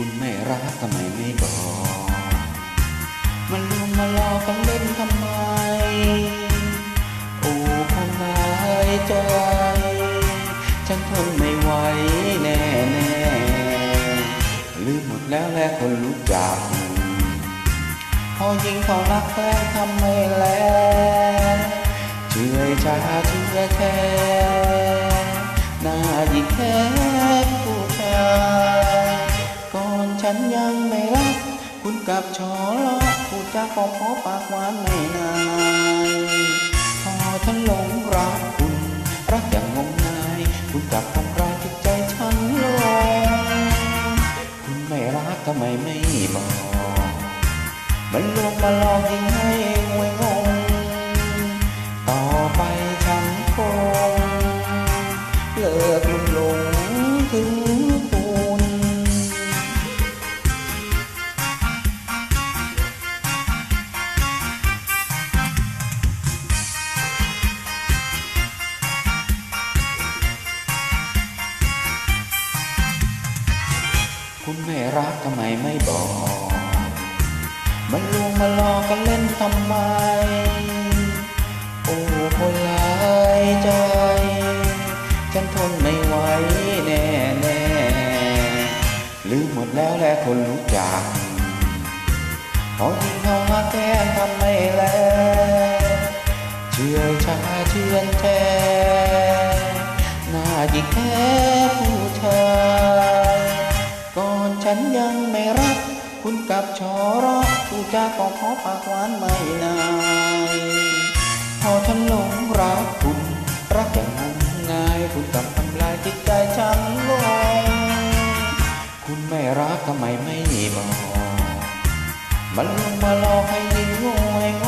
คุณไม่รักทำไมไม่บอก มันลวงมาลอกกันเล่นทำไม โอ้คนนายใจ ฉันทนไม่ไหวแน่แน่ลืมหมดแล้วแลคนรู้จัก พอยิงเขารักแล้ทำไม่แล้วเชื่อชาเชื่อแท้หน้ายิงแค่ กับชอลอผู้จาขอพอปากหวานไม่นานพอฉันหลงรักคุณ รักอย่างงมงาย คุณกลับทำร้ายจิตใจฉันลงคุณไม่รักทำไมไม่บอกมันลวงมาหลอกยิ่งให้ คุณไม่รักทำไมไม่บอก มันลวงมาหลอกกันเล่นทำไม โอ้คนหลายใจ ฉันทนไม่ไหวแน่แน่ลืมหมดแล้วแหละคนรู้จักพอยิงเขาหาแก้มทำไม่แล้ว เชื่อชาเชื่อแท้ ฉันยังไม่รัก คุณกับชอรอผู้จาก็ขอปากหวานไม่นายพอฉันหลงรักคุณ รักอย่างงมงายคุณกับทำลายจิตใจฉันลงคุณไม่รักทำไมไม่บอกมันลงมาหลอกให้ยิ่งงวยง